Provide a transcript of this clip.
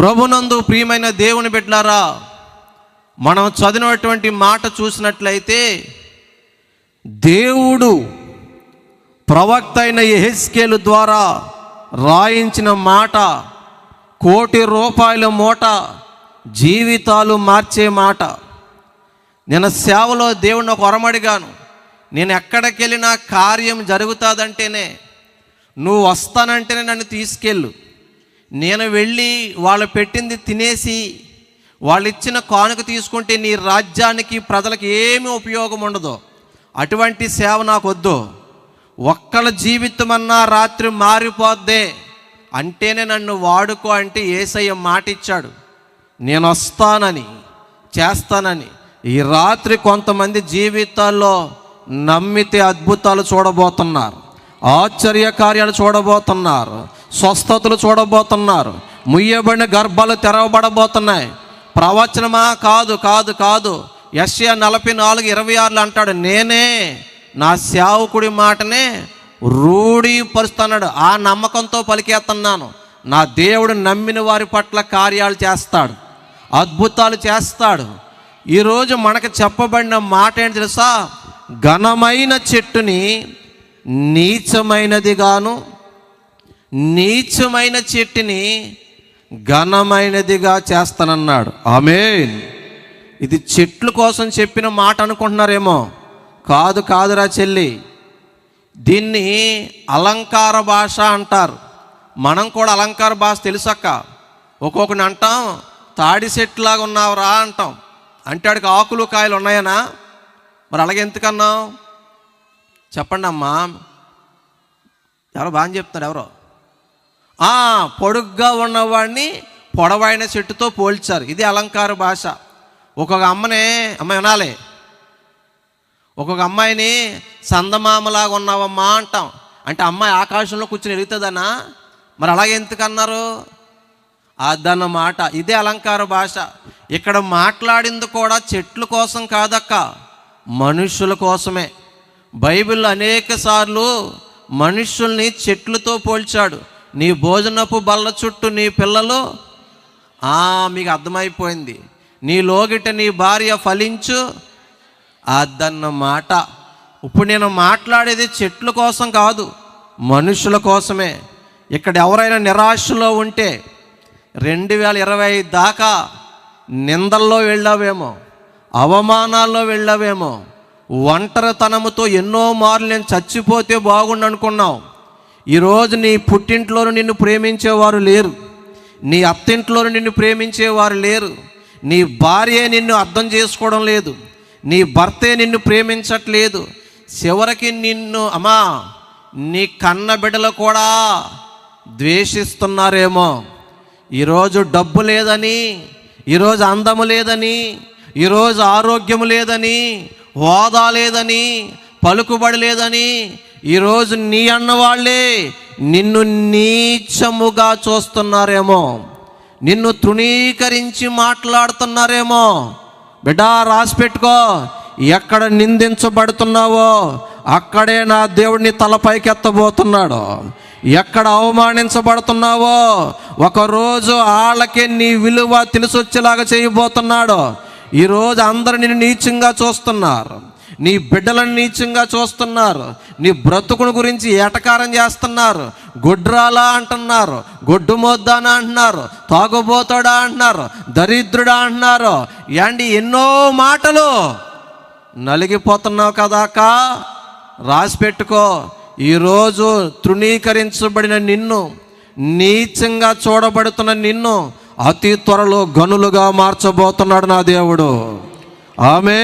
ప్రభునందు ప్రియమైన దేవుని బిడ్డలారా మనం చదివినటువంటి మాట చూసినట్లయితే దేవుడు ప్రవక్త అయిన ఎహెస్కేలు ద్వారా రాయించిన మాట కోటి రూపాయల మూట జీవితాలు మార్చే మాట. నేను సేవలో దేవుడిని ఒక వరమడిగాను నేను ఎక్కడికి వెళ్ళినా కార్యం జరుగుతుందంటేనే నువ్వు వస్తానంటేనే నన్ను తీసుకెళ్ళు. నేను వెళ్ళి వాళ్ళు పెట్టింది తినేసి వాళ్ళు ఇచ్చిన కానుక తీసుకుంటే నీ రాజ్యానికి ప్రజలకు ఏమి ఉపయోగం ఉండదు. అటువంటి సేవ నాకు వద్దు ఒక్కళ్ళ జీవితం అన్నా రాత్రి మారిపోద్దే అంటేనే నన్ను వాడుకో అంటే ఏసయ్య మాట ఇచ్చాడు నేను వస్తానని చేస్తానని ఈ రాత్రి కొంతమంది జీవితాల్లో నమ్మితే అద్భుతాలు చూడబోతున్నారు. ఆశ్చర్య కార్యాలు చూడబోతున్నారు స్వస్థతలు చూడబోతున్నారు ముయ్యబడిన గర్భాలు తెరవబడబోతున్నాయి. ప్రవచనమా? కాదు కాదు కాదు. ఎస్ఏ నలభై నాలుగు ఇరవై ఆరులు అంటాడు నేనే నా సేవకుడి మాటనే రూఢీపరుస్తున్నాడు. ఆ నమ్మకంతో పలికేస్తున్నాను. నా దేవుడు నమ్మిన వారి పట్ల కార్యాలు చేస్తాడు అద్భుతాలు చేస్తాడు. ఈరోజు మనకు చెప్పబడిన మాట ఏంటి తెలుసా? ఘనమైన చెట్టుని నీచమైనదిగాను నీచమైన చెట్టుని ఘనమైనదిగా చేస్తానన్నాడు. ఆమేన్. ఇది చెట్ల కోసం చెప్పిన మాట అనుకుంటున్నారేమో. కాదు కాదురా చెల్లి. దీన్ని అలంకార భాష అంటారు. మనం కూడా అలంకార భాష తెలుసక్క. ఒక్కొక్కని అంటాం తాడి చెట్టులాగా ఉన్నావురా అంటాం. అంటే ఆడికి ఆకులు కాయలు ఉన్నాయనా? మరి అలాగే ఎందుకన్నాం చెప్పండి అమ్మా. ఎవరో బాగా చెప్తారు ఎవరో. పొడుగ్గా ఉన్నవాడిని పొడవైన చెట్టుతో పోల్చారు. ఇది అలంకార భాష. ఒక్కొక్క అమ్మనే అమ్మాయి వినాలి. ఒక్కొక్క అమ్మాయిని సందమామలాగా ఉన్నావమ్మా అంటాం. అంటే అమ్మాయి ఆకాశంలో కూర్చుని ఎరుగుతుందనా మరి అలాగే ఎందుకన్నారు? అదన్నమాట. ఇదే అలంకార భాష. ఇక్కడ మాట్లాడింది కూడా చెట్ల కోసం కాదక్క మనుషుల కోసమే. బైబిల్ అనేక సార్లు మనుషుల్ని చెట్లతో పోల్చాడు. నీ భోజనపు బల్ల చుట్టూ నీ పిల్లలు ఆ, మీకు అర్థమైపోయింది. నీ లోగిట నీ భార్య ఫలించు అదన్న మాట ఇప్పుడు నేను మాట్లాడేది చెట్ల కోసం కాదు మనుషుల కోసమే. ఇక్కడ ఎవరైనా నిరాశలో ఉంటే రెండు వేల ఇరవై ఐదు దాకా నిందల్లో వెళ్ళావేమో అవమానాల్లో వెళ్ళావేమో ఒంటరితనముతో ఎన్నో మార్లు నేను చచ్చిపోతే బాగుండు అనుకున్నావు. ఈరోజు నీ పుట్టింట్లోనూ నిన్ను ప్రేమించేవారు లేరు. నీ అత్తింట్లోనూ నిన్ను ప్రేమించేవారు లేరు. నీ భార్య నిన్ను అర్థం చేసుకోవడం లేదు. నీ భర్తే నిన్ను ప్రేమించట్లేదు. చివరికి నిన్ను అమ్మా నీ కన్న బిడ్డలు కూడా ద్వేషిస్తున్నారేమో. ఈరోజు డబ్బు లేదని ఈరోజు అందము లేదని ఈరోజు ఆరోగ్యం లేదని హోదా లేదని పలుకుబడి లేదని ఈరోజు నీ అన్నవాళ్ళే నిన్ను నీచముగా చూస్తున్నారేమో. నిన్ను తృణీకరించి మాట్లాడుతున్నారేమో. బిడ్డా రాసి పెట్టుకో. ఎక్కడ నిందించబడుతున్నావో అక్కడే నా దేవుడిని తలపైకి ఎత్తబోతున్నాడు ఎక్కడ అవమానించబడుతున్నావో ఒకరోజు వాళ్ళకే నీ విలువ తెలిసొచ్చేలాగా చేయబోతున్నాడు. ఈరోజు అందరు నిన్ను నీచంగా చూస్తున్నారు. నీ బిడ్డలను నీచంగా చూస్తున్నారు. నీ బ్రతుకును గురించి ఏటకారం చేస్తున్నారు. గుడ్రాలా అంటున్నారు. గొడ్డు మోద్దానా అంటున్నారు. తాగుబోతాడా అంటున్నారు. దరిద్రుడా అంటున్నారు. ఏండి ఎన్నో మాటలు. నలిగిపోతున్నావు కదాకా రాసి పెట్టుకో. ఈరోజు తృణీకరించబడిన నిన్ను నీచంగా చూడబడుతున్న నిన్ను అతి త్వరలో గనులుగా మార్చబోతున్నాడు నా దేవుడు. ఆమె